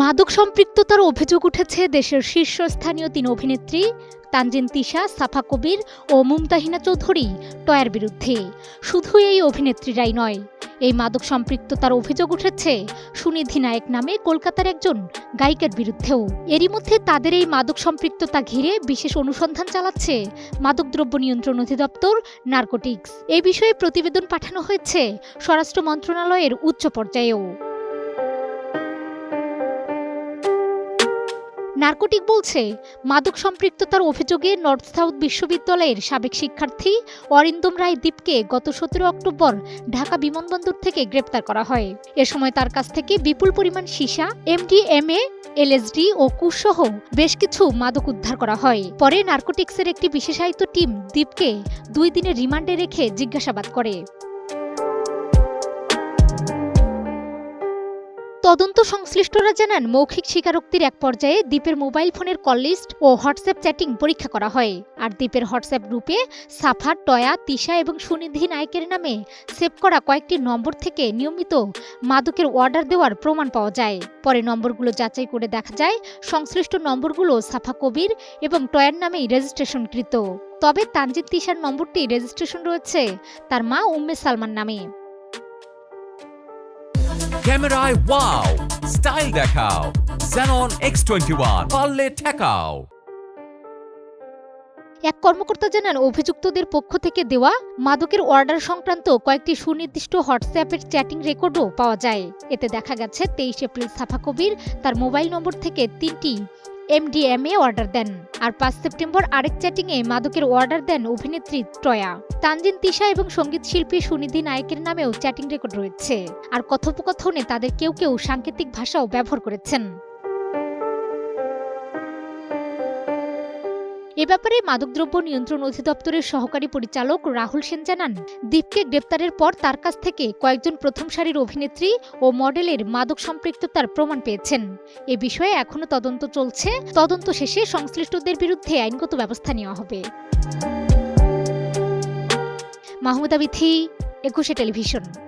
মাদক সম্পৃক্ততার অভিযোগ উঠেছে দেশের শীর্ষস্থানীয় তিন অভিনেত্রী, তানজিন তিশা, সাফা কবির ও মুমতাহিনা চৌধুরী টয়ার বিরুদ্ধে। শুধু এই অভিনেত্রীরাই নয়, এই মাদক সম্পৃক্ততার অভিযোগ উঠেছে সুনিধি নায়ক নামে কলকাতার একজন গায়িকার বিরুদ্ধেও। এরই মধ্যে তাদের এই মাদক সম্পৃক্ততা ঘিরে বিশেষ অনুসন্ধান চালাচ্ছে মাদকদ্রব্য নিয়ন্ত্রণ অধিদপ্তর নার্কোটিক্স। এ বিষয়ে প্রতিবেদন পাঠানো হয়েছে স্বরাষ্ট্র মন্ত্রণালয়ের উচ্চ পর্যায়েও। নার্কোটিক বলছে, মাদক সম্পৃক্ততার অভিযোগে নর্থ সাউথ বিশ্ববিদ্যালয়ের সাবেক শিক্ষার্থী অরিন্দম রায় দীপকে গত সতেরো অক্টোবর ঢাকা বিমানবন্দর থেকে গ্রেপ্তার করা হয়। এ সময় তার কাছ থেকে বিপুল পরিমাণ সীসা এমডিএমএ এলএসডি ও কুসহ বেশ কিছু মাদক উদ্ধার করা হয়। পরে নার্কোটিক্সের একটি বিশেষায়িত টিম দীপকে দুই দিনের রিমান্ডে রেখে জিজ্ঞাসাবাদ করে। তদন্ত সংশ্লিষ্টরা জানান, মৌখিক স্বীকারোক্তির এক পর্যায়ে দ্বীপের মোবাইল ফোনের কল লিস্ট ও হোয়াটসঅ্যাপ চ্যাটিং পরীক্ষা করা হয়। আর দ্বীপের হোয়াটসঅ্যাপ গ্রুপে সাফার টয়া, তিশা এবং সুনিধি নায়কের নামে সেভ করা কয়েকটি নম্বর থেকে নিয়মিত মাদকের অর্ডার দেওয়ার প্রমাণ পাওয়া যায়। পরে নম্বরগুলো যাচাই করে দেখা যায়, সংশ্লিষ্ট নম্বরগুলো সাফা কবির এবং টয়ার নামেই রেজিস্ট্রেশনকৃত। তবে তানজিদ তিশার নম্বরটি রেজিস্ট্রেশন রয়েছে তার মা উম্মে সালমান নামে। ক্যামেরায় ওয়াও স্টাইল দেখাও। Xenon X21 পারলে ঠেকাও। এক কর্মকর্তা জানান, অভিযুক্তদের পক্ষ থেকে দেওয়া মাদকের অর্ডার সংক্রান্ত কয়েকটি সুনির্দিষ্ট হোয়াটসঅ্যাপের চ্যাটিং রেকর্ডও পাওয়া যায়। এতে দেখা গেছে, তেইশ এপ্রিল সাফা কবির তার মোবাইল নম্বর থেকে তিনটি এমডিএমএ অর্ডার দেন। আর পাঁচ সেপ্টেম্বর আরেক চ্যাটিংয়ে মাদকের অর্ডার দেন অভিনেত্রী ট্রয়া তানজিন তিশা এবং সংগীত শিল্পী সুনিধি নায়কের নামেও চ্যাটিং রেকর্ড রয়েছে। আর কথোপকথনে তাদের কেউ কেউ সাংকেতিক ভাষাও ব্যবহার করেছেন। এ ব্যাপারে মাদকদ্রব্য নিয়ন্ত্রণ অধিদপ্তরের সহকারী পরিচালক রাহুল সেন জানান, দীপকে গ্রেপ্তারের পর তার কাছ থেকে কয়েকজন প্রথম সারির অভিনেত্রী ও মডেলের মাদক সম্পৃক্ততার প্রমাণ পেয়েছেন। এ বিষয়ে এখনও তদন্ত চলছে। তদন্ত শেষে সংশ্লিষ্টদের বিরুদ্ধে আইনগত ব্যবস্থা নেওয়া হবে। মাহমুদা বিথি, একুশে টেলিভিশন।